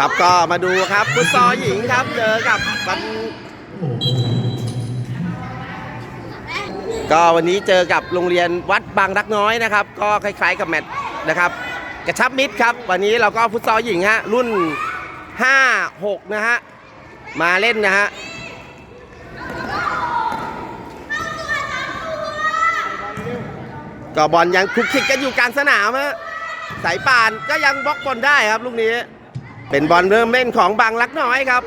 ครับก็มาดูครับฟุตซอลหญิงครับเจอกับวันก็วันนี้เจอกับโรงเรียนวัดบางรักน้อยนะครับ ก็คล้ายๆกับแมตช์นะครับกระชับมิตรครับ วันนี้เราก็ฟุตซอลหญิงฮะรุ่น 5-6 นะฮะ มาเล่นนะฮะก็บอลยังคลุกคลิกกันอยู่กลางสนามฮะสายป่านก็ยังบล็อกบอลได้ครับลูกนี้ เป็นบอลเริ่มเล่นของบางรักน้อยครับ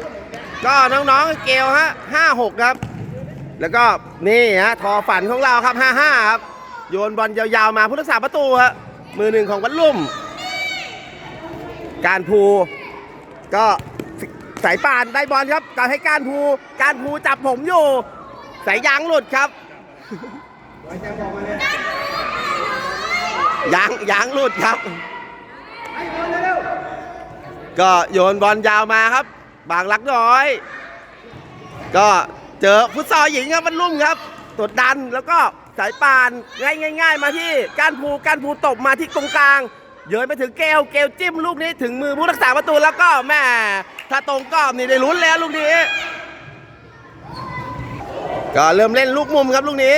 ก็น้องๆเกลฮะห้าหกครับ แล้วก็นี่ฮะทอฝันของเราครับห้าห้าครับ โยนบอลยาวๆมาผู้รักษาประตูฮะมือหนึ่งของวัดลุ่ม การภูก็สายป่านได้บอลครับกาให้การภูการภูจับผมอยู่สายยางหลุดครับยางยางหลุดครับ ก็โยนบอลยาวมาครับ บางรักน้อย ก็เจอฟุตซอลหญิงครับมันลุ่มครับกดดันแล้วก็สายปานง่ายง่ายๆมาที่ก้านภูก้านภูตบมาที่ตรงกลางเยินไปถึงเกลเกลจิ้มลูกนี้ถึงมือผู้รักษาประตูแล้วก็แม่ถ้าตรงกรอบนี่ได้ลุ้นแล้วลูกนี้ ก็เริ่มเล่นลูกมุมครับลูกนี้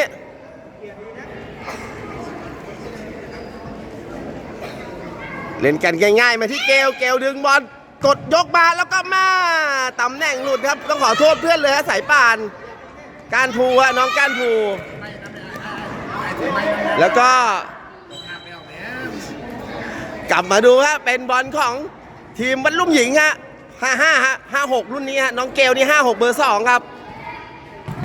เล่นกันง่ายๆ มาที่เกลเกลดึงบอลกดยกมาแล้วก็มาตำแหน่งหลุดครับ ต้องขอโทษเพื่อนเลยฮะสายป่าน การภูฮะน้องการภู แล้วก็ กลับมาดูฮะเป็นบอลของทีมบรรลุมหญิงฮะห้าห้าฮะห้าหกรุ่นนี้ฮะน้องเกลนี่ห้าหกเบอร์สองครับ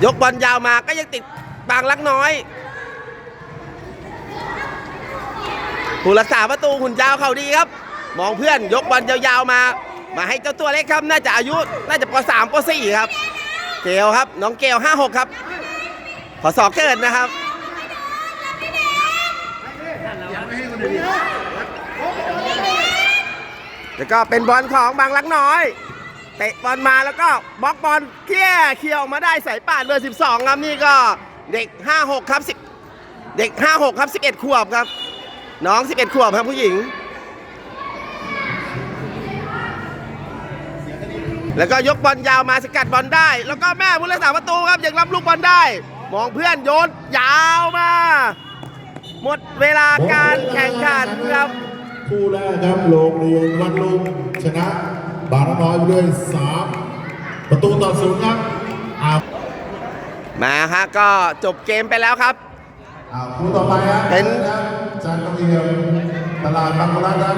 ยกบอลยาวมาก็ยังติดบางลักน้อย ผู้รักษาประตูหุ่นยาวเขาดีครับ มองเพื่อนยกบอลยาวๆมา มาให้เจ้าตัวเล็กครับ น่าจะอายุน่าจะป .3 ป .4 ครับ เกลครับ น้องเกล56 ครับพอสอเกิดนะครับแล้วก็เป็นบอลของบางลักน้อยเตะบอลมาแล้วก็บล็อกบอลเคลียเคลียร์ออกมาได้สายป่านเบอร์12 ครับนี่ก็เด็ก 56 ครับ10เด็ก 56 ครับ 11 ขวบครับ น้อง 11 ขวบครับผู้หญิง แล้วก็ยกบอลยาวมาสกัดบอลได้ แล้วก็แม่ผู้รักษาประตูครับยังรับลูกบอลได้ มองเพื่อนโยนยาวมา หมดเวลาการแข่งขันครับ คู่แรกครับโรงเรียนวัดลุงชนะ บางน้อยไปด้วยสามประตูต่อศูนย์ครับอ้าวมาฮะก็จบเกมไปแล้วครับอ้าวคู่ต่อไปครับเป็น ครับจันทร์เรียมตลาดบางกรัตครับ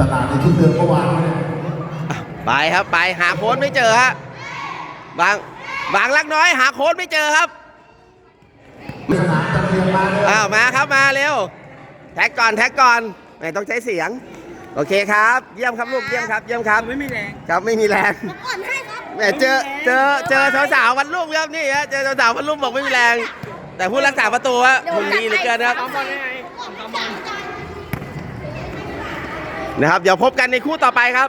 ตลาดในทุกเดือนเมื่อวานเนี่ยไปครับไปหาโค้ดไม่เจอฮะบางบางลักน้อย หาโค้ดไม่เจอครับสนามจันทร์เรียมมาเลยอ้าวมาครับมาเร็ว แท็กก่อนแท็กก่อนไม่ต้องใช้เสียง โอเคครับ เยี่ยมครับลูกเยี่ยมครับ เยี่ยมครับ ไม่มีแรงครับไม่มีแรงอ่อนให้ครับ แหมเจอเจอเจอสาวๆวันรุ่มครับนี่ฮะเจอสาวๆวันรุ่มบอกไม่มีแรง แต่ผู้รักษาประตูฮะหุ่นดีเหลือเกินครับนะครับเดี๋ยวพบกันในคู่ต่อไปครับ